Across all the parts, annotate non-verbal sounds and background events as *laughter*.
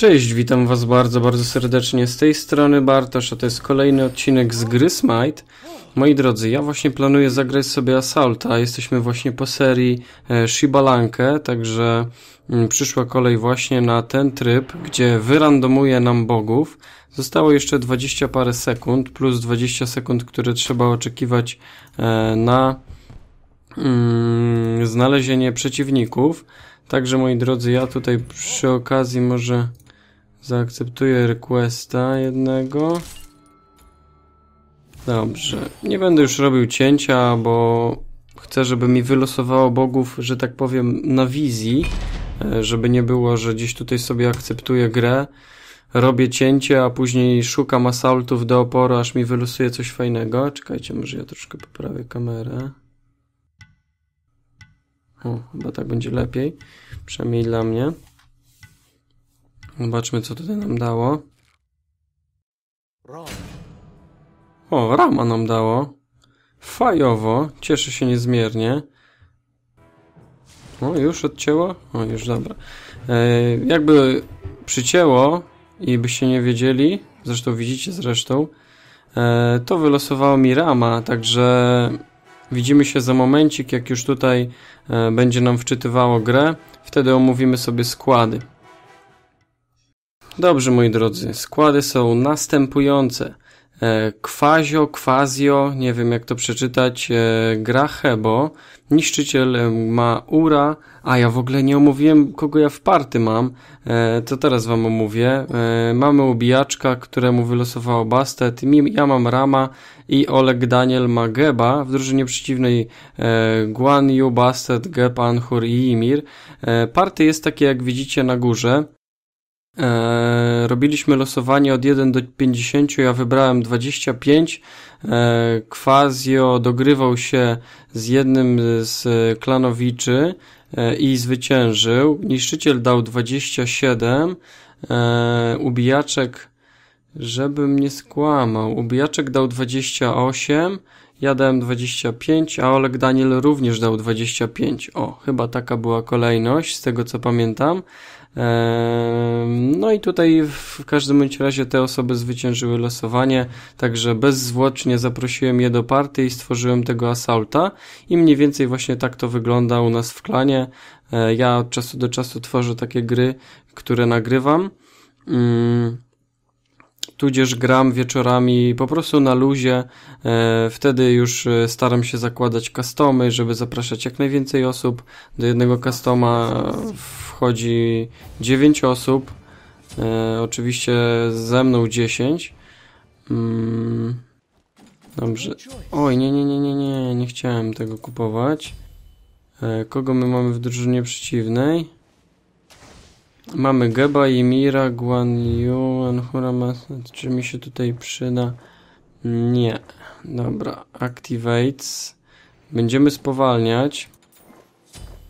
Cześć, witam was bardzo, bardzo serdecznie z tej strony Bartosz, a to jest kolejny odcinek z gry Smite. Moi drodzy, ja właśnie planuję zagrać sobie Assaulta, jesteśmy właśnie po serii e, Shibalankę, także mm, przyszła kolej właśnie na ten tryb, gdzie wyrandomuje nam bogów. Zostało jeszcze 20 parę sekund, plus 20 sekund, które trzeba oczekiwać e, na mm, znalezienie przeciwników. Także moi drodzy, ja tutaj przy okazji może zaakceptuję requesta jednego. Dobrze, nie będę już robił cięcia, bo chcę, żeby mi wylosowało bogów, że tak powiem, na wizji, e, żeby nie było, że gdzieś tutaj sobie akceptuję grę, robię cięcie, a później szukam asaltów do oporu, aż mi wylosuje coś fajnego. Czekajcie, może ja troszkę poprawię kamerę. O, chyba tak będzie lepiej. Przynajmniej dla mnie. Zobaczmy, co tutaj nam dało. O, rama nam dało. Fajowo. Cieszę się niezmiernie. O, już odcięło? O, już dobra. E, jakby przycięło i byście nie wiedzieli, zresztą widzicie zresztą, e, to wylosowało mi rama, także widzimy się za momencik, jak już tutaj e, będzie nam wczytywało grę. Wtedy omówimy sobie składy. Dobrze, moi drodzy, składy są następujące. E, Kwazio, Kwazio, nie wiem jak to przeczytać, e, gra Hebo, niszczyciel e, ma Ura, a ja w ogóle nie omówiłem kogo ja w party mam, to teraz wam omówię. Mamy ubijaczka, któremu wylosowało Bastet, ja mam Rama i Oleg Daniel ma Geba, w drużynie przeciwnej Guan Yu, Bastet, Geb, Anhur i Ymir. Party jest takie jak widzicie na górze, E, robiliśmy losowanie od 1 do 50, ja wybrałem 25. E, Quasio dogrywał się z jednym z klanowiczy e, i zwyciężył. Niszczyciel dał 27. E, ubijaczek, żebym nie skłamał, ubijaczek dał 28. Ja dałem 25, a Oleg Daniel również dał 25. O, chyba taka była kolejność, z tego co pamiętam. No i tutaj w każdym bądź razie te osoby zwyciężyły losowanie, także bezzwłocznie zaprosiłem je do party i stworzyłem tego assaulta i mniej więcej właśnie tak to wygląda u nas w klanie. E, ja od czasu do czasu tworzę takie gry, które nagrywam. Tudzież gram wieczorami po prostu na luzie. E, wtedy już e, staram się zakładać customy, żeby zapraszać jak najwięcej osób. Do jednego customa wchodzi 9 osób. E, oczywiście ze mną 10. Mm, dobrze. Oj, nie, nie, nie, nie, nie, nie chciałem tego kupować. kogo my mamy w drużynie przeciwnej? Mamy Geba, Ymira, Guan Yu, Anhura Czy mi się tutaj przyda? Nie. Dobra. Activates. Będziemy spowalniać.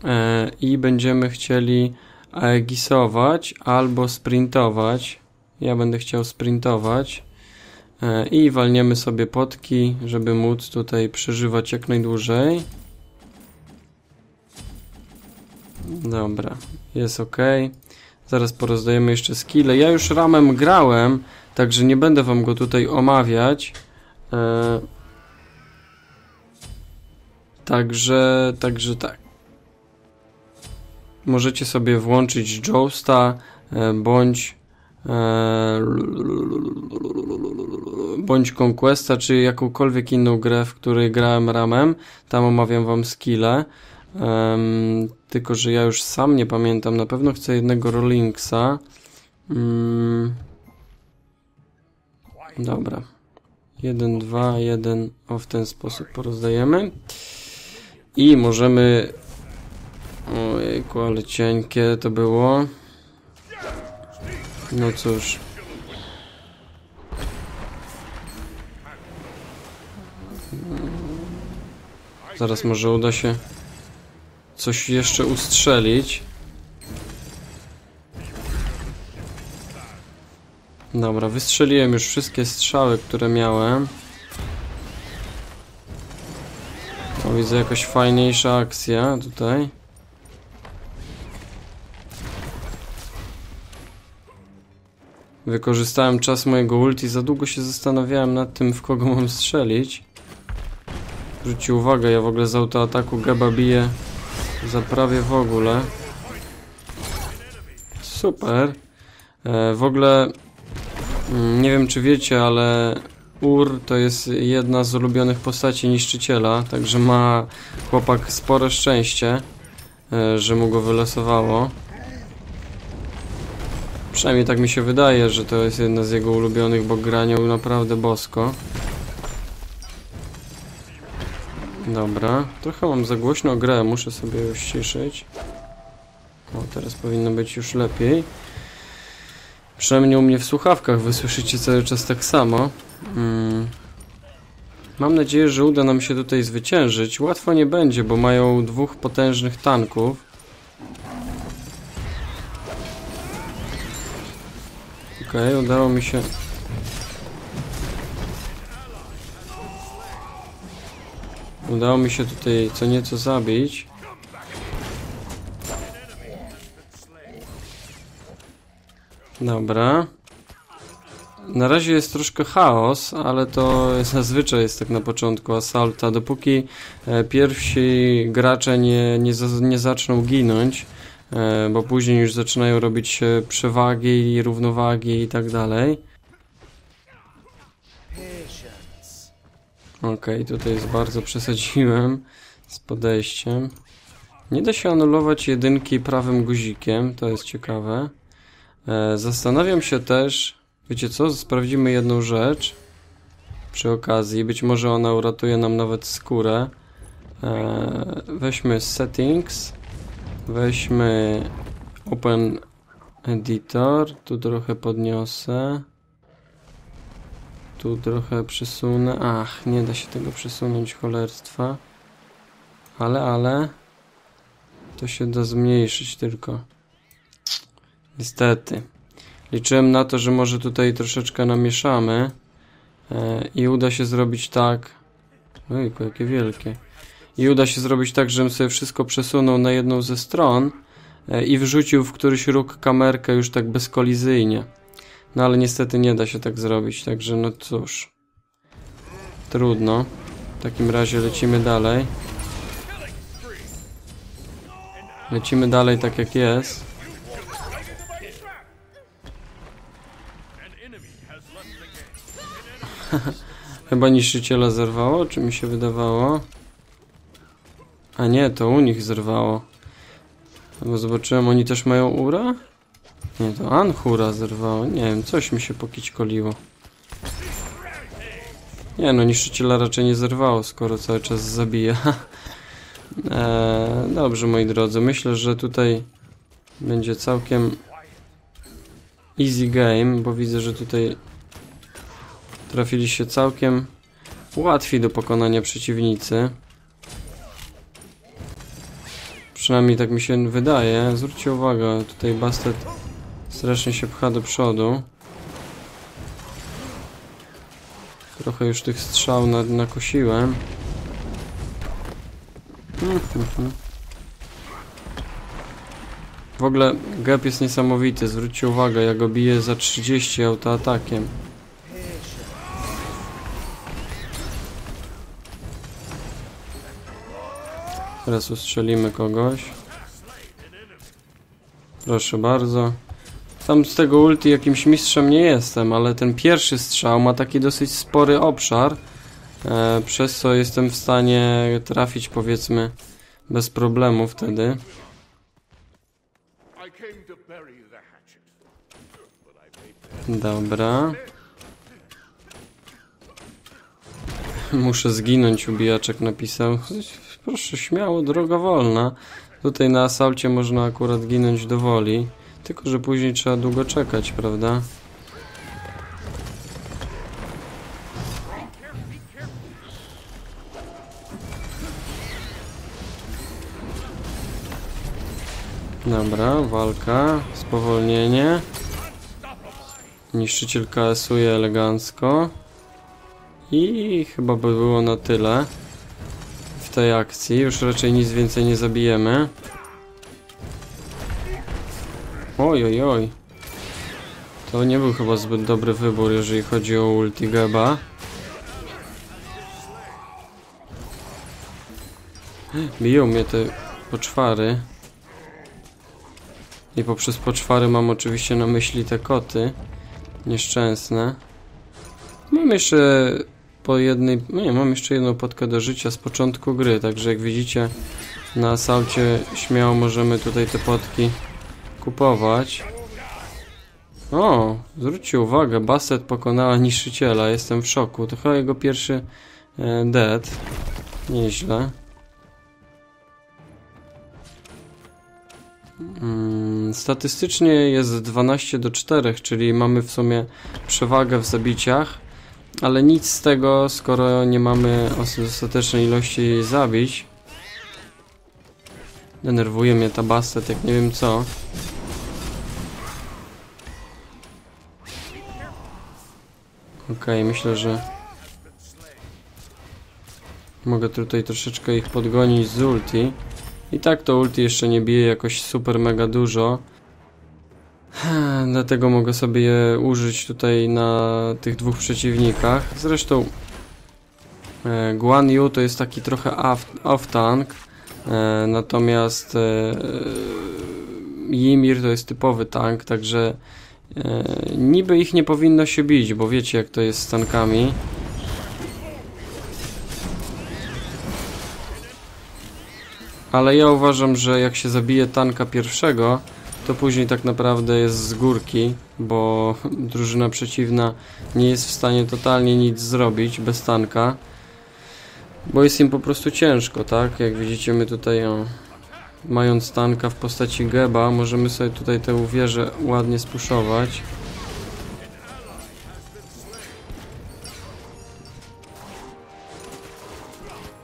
E, I będziemy chcieli aegisować albo sprintować. Ja będę chciał sprintować. E, I walniemy sobie potki, żeby móc tutaj przeżywać jak najdłużej. Dobra, jest ok. Zaraz porozdajemy jeszcze skille. Ja już ramem grałem, także nie będę wam go tutaj omawiać. E... Także, także tak. Możecie sobie włączyć Joesta e, bądź e, bądź Conquesta, czy jakąkolwiek inną grę, w której grałem ramem. Tam omawiam wam skille. Tylko, że ja już sam nie pamiętam. Na pewno chcę jednego Rollingsa. Um, dobra. Jeden, dwa, jeden. O, w ten sposób porozdajemy. I możemy... Ojejku, ale cienkie to było. No cóż. Zaraz może uda się coś jeszcze ustrzelić. Dobra, wystrzeliłem już wszystkie strzały, które miałem. O, widzę jakaś fajniejsza akcja tutaj. Wykorzystałem czas mojego ulti, za długo się zastanawiałem nad tym, w kogo mam strzelić. Zwróćcie uwagę, ja w ogóle z autoataku Geba biję za prawie w ogóle. Super. E, w ogóle mm, nie wiem czy wiecie, ale Ur to jest jedna z ulubionych postaci niszczyciela, także ma chłopak spore szczęście, e, że mu go wylosowało. Przynajmniej tak mi się wydaje, że to jest jedna z jego ulubionych, bo graniał naprawdę bosko. Dobra, trochę mam za głośno grę, muszę sobie ją ściszyć. O, teraz powinno być już lepiej. Przynajmniej u mnie w słuchawkach wysłyszycie cały czas tak samo. Mm. Mam nadzieję, że uda nam się tutaj zwyciężyć. Łatwo nie będzie, bo mają dwóch potężnych tanków. Okej, okay, udało mi się... Udało mi się tutaj co nieco zabić. Dobra. Na razie jest troszkę chaos, ale to *laughs* zazwyczaj jest tak na początku Assaulta. Dopóki e, pierwsi gracze nie, nie, nie zaczną ginąć, e, bo później już zaczynają robić przewagi i równowagi i tak dalej. Okej, okay, tutaj jest bardzo przesadziłem z podejściem. Nie da się anulować jedynki prawym guzikiem, to jest ciekawe. E, zastanawiam się też, wiecie co, sprawdzimy jedną rzecz przy okazji, być może ona uratuje nam nawet skórę. E, weźmy settings, weźmy open editor, tu trochę podniosę. Tu trochę przesunę. Ach, nie da się tego przesunąć, cholerstwa. Ale, ale... To się da zmniejszyć tylko. Niestety. Liczyłem na to, że może tutaj troszeczkę namieszamy e, i uda się zrobić tak... Ojku, jakie wielkie. I uda się zrobić tak, żebym sobie wszystko przesunął na jedną ze stron e, i wrzucił w któryś róg kamerkę już tak bezkolizyjnie. No ale niestety nie da się tak zrobić, także no cóż. Trudno. W takim razie lecimy dalej. Lecimy dalej tak jak jest. *laughs* Chyba niszczyciela zerwało, czy mi się wydawało? A nie, to u nich zerwało. Bo zobaczyłem, oni też mają ura? Nie, to Anhura zerwało. Nie wiem, coś mi się pokićkoliło. Nie no, niszczyciela raczej nie zerwało, skoro cały czas zabija. eee, *laughs* dobrze, moi drodzy, myślę, że tutaj będzie całkiem easy game, bo widzę, że tutaj trafili się całkiem łatwi do pokonania przeciwnicy. Przynajmniej tak mi się wydaje. Zwróćcie uwagę, tutaj Bastet Strasznie się pcha do przodu. Trochę już tych strzał nad, nakosiłem. W ogóle gap jest niesamowity, zwróćcie uwagę, ja go biję za 30 autoatakiem. Teraz ustrzelimy kogoś. Proszę bardzo. Tam z tego ulti jakimś mistrzem nie jestem, ale ten pierwszy strzał ma taki dosyć spory obszar, e, przez co jestem w stanie trafić powiedzmy bez problemu wtedy. Dobra. Muszę zginąć, ubijaczek napisał. Proszę, śmiało, droga wolna. Tutaj na asalcie można akurat ginąć do woli. Tylko, że później trzeba długo czekać, prawda? Dobra, walka, spowolnienie. Niszczyciel KS-uje elegancko. I chyba by było na tyle w tej akcji. Już raczej nic więcej nie zabijemy. Oj, oj, oj. To nie był chyba zbyt dobry wybór, jeżeli chodzi o ulti Geba. Biją mnie te poczwary. I poprzez poczwary mam oczywiście na myśli te koty. Nieszczęsne. Mam jeszcze po jednej... No nie, mam jeszcze jedną podkę do życia z początku gry, także jak widzicie na asalcie śmiało możemy tutaj te potki kupować. O, zwróćcie uwagę, Basset pokonała niszczyciela, jestem w szoku. To chyba jego pierwszy e, dead. Nieźle. Mm, statystycznie jest 12 do 4, czyli mamy w sumie przewagę w zabiciach, ale nic z tego, skoro nie mamy dostatecznej ilości zabić. Denerwuje mnie ta bastet, jak nie wiem co. okay, myślę, że mogę tutaj troszeczkę ich podgonić z ulti. I tak to ulti jeszcze nie bije jakoś super mega dużo. *sighs* Dlatego mogę sobie je użyć tutaj na tych dwóch przeciwnikach. Zresztą e, Guan Yu to jest taki trochę off-tank. E, natomiast e, Ymir to jest typowy tank, także e, niby ich nie powinno się bić, bo wiecie jak to jest z tankami. Ale ja uważam, że jak się zabije tanka pierwszego, to później tak naprawdę jest z górki, bo *laughs* drużyna przeciwna nie jest w stanie totalnie nic zrobić bez tanka. Bo jest im po prostu ciężko, tak? Jak widzicie my tutaj o, mając tanka w postaci Geba, możemy sobie tutaj tę wieżę ładnie spuszować.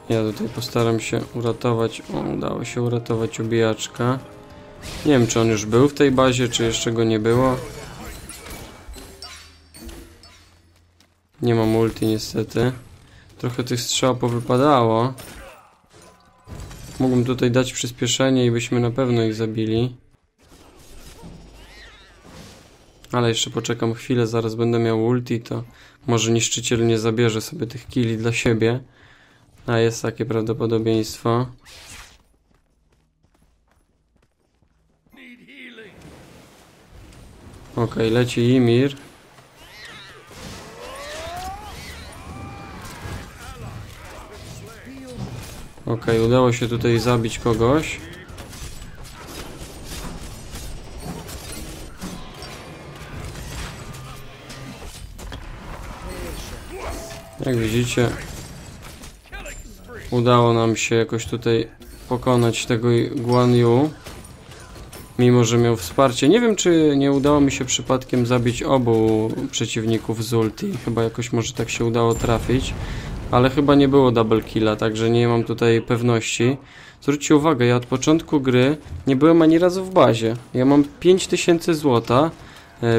Ja tutaj postaram się uratować. O, udało się uratować ubijaczka. Nie wiem, czy on już był w tej bazie, czy jeszcze go nie było. Nie mam multi niestety. Trochę tych strzał powypadało. Mógłbym tutaj dać przyspieszenie i byśmy na pewno ich zabili. Ale jeszcze poczekam chwilę, zaraz będę miał ulti, to może niszczyciel nie zabierze sobie tych killi dla siebie. A jest takie prawdopodobieństwo. Ok, leci Ymir. Ok, udało się tutaj zabić kogoś. Jak widzicie, udało nam się jakoś tutaj pokonać tego Guan Yu. Mimo, że miał wsparcie. Nie wiem, czy nie udało mi się przypadkiem zabić obu przeciwników z ulti. Chyba jakoś może tak się udało trafić. Ale chyba nie było double killa, także nie mam tutaj pewności. Zwróćcie uwagę, ja od początku gry nie byłem ani razu w bazie. Ja mam 5000 złota,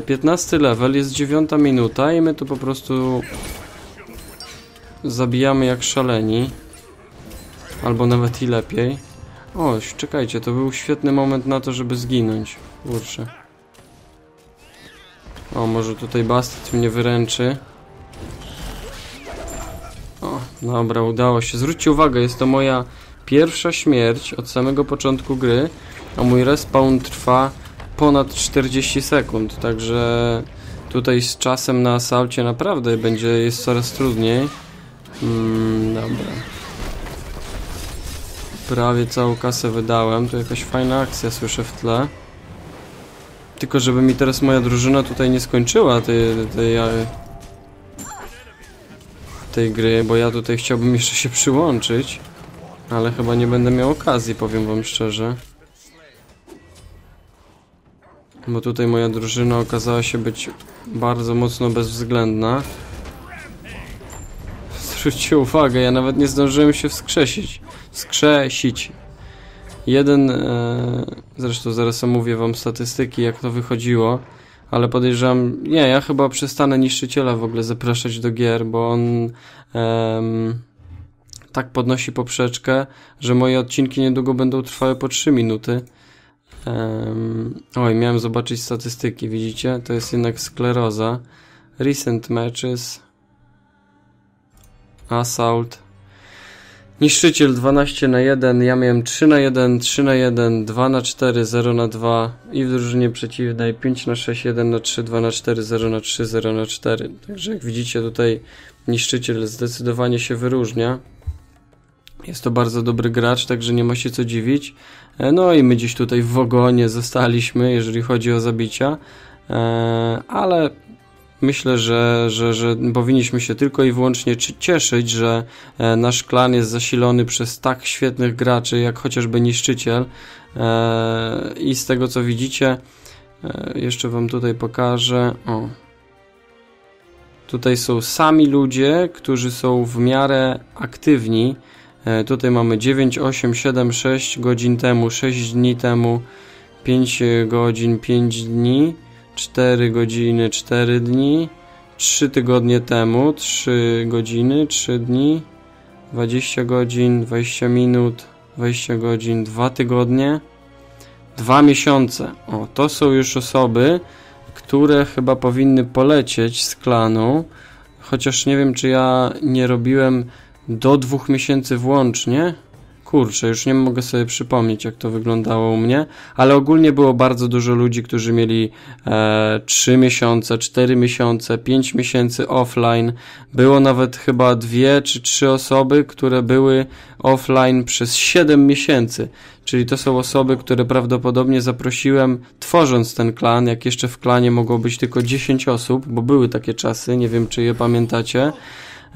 15 e, level, jest 9 minuta i my tu po prostu zabijamy jak szaleni. Albo nawet i lepiej. O, czekajcie, to był świetny moment na to, żeby zginąć. Kurczę. O, może tutaj Bastet mnie wyręczy. Dobra, udało się. Zwróćcie uwagę, jest to moja pierwsza śmierć od samego początku gry, a mój respawn trwa ponad 40 sekund, także tutaj z czasem na asalcie naprawdę będzie, jest coraz trudniej. Mm, dobra. Prawie całą kasę wydałem. Tu jakaś fajna akcja słyszę w tle. Tylko żeby mi teraz moja drużyna tutaj nie skończyła tej, tej, tej gry, bo ja tutaj chciałbym jeszcze się przyłączyć. Ale chyba nie będę miał okazji, powiem wam szczerze. Bo tutaj moja drużyna okazała się być bardzo mocno bezwzględna. *laughs* Zwróćcie uwagę, ja nawet nie zdążyłem się wskrzesić. Wskrzesić. Jeden, e, zresztą zaraz omówię wam statystyki, jak to wychodziło, ale podejrzewam, nie, ja chyba przestanę niszczyciela w ogóle zapraszać do gier, bo on tak podnosi poprzeczkę, że moje odcinki niedługo będą trwały po 3 minuty. Oj, miałem zobaczyć statystyki, widzicie? To jest jednak skleroza. Recent matches. Assault. Niszczyciel 12 na 1, ja miałem 3 na 1, 3 na 1, 2 na 4, 0 na 2 i w drużynie przeciwnej 5 na 6, 1 na 3, 2 na 4, 0 na 3, 0 na 4. Także jak widzicie tutaj niszczyciel zdecydowanie się wyróżnia. Jest to bardzo dobry gracz, także nie ma się co dziwić. E, no i my gdzieś tutaj w ogonie zostaliśmy, jeżeli chodzi o zabicia, e, ale myślę, że, że, że powinniśmy się tylko i wyłącznie cieszyć, że e, nasz klan jest zasilony przez tak świetnych graczy, jak chociażby Niszczyciel. I z tego co widzicie, jeszcze Wam tutaj pokażę. O. Tutaj są sami ludzie, którzy są w miarę aktywni. E, tutaj mamy 9, 8, 7, 6 godzin temu, 6 dni temu, 5 godzin, 5 dni, 4 godziny, 4 dni, 3 tygodnie temu, 3 godziny, 3 dni, 20 godzin, 20 minut, 20 godzin, 2 tygodnie, 2 miesiące. O, to są już osoby, które chyba powinny polecieć z klanu, chociaż nie wiem, czy ja nie robiłem do dwóch miesięcy włącznie. Kurczę, już nie mogę sobie przypomnieć, jak to wyglądało u mnie, ale ogólnie było bardzo dużo ludzi, którzy mieli e, 3 miesiące, 4 miesiące, 5 miesięcy offline. Było nawet chyba dwie czy trzy osoby, które były offline przez 7 miesięcy. Czyli to są osoby, które prawdopodobnie zaprosiłem tworząc ten klan, jak jeszcze w klanie mogło być tylko 10 osób, bo były takie czasy, nie wiem czy je pamiętacie.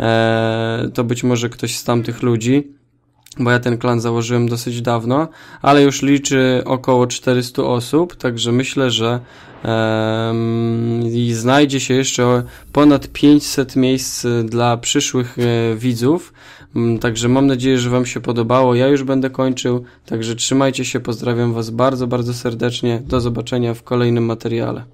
E, to być może ktoś z tamtych ludzi, bo ja ten klan założyłem dosyć dawno, ale już liczy około 400 osób, także myślę, że i znajdzie się jeszcze ponad 500 miejsc dla przyszłych e, widzów. Mm, także mam nadzieję, że Wam się podobało. Ja już będę kończył, także trzymajcie się, pozdrawiam Was bardzo, bardzo serdecznie. Do zobaczenia w kolejnym materiale.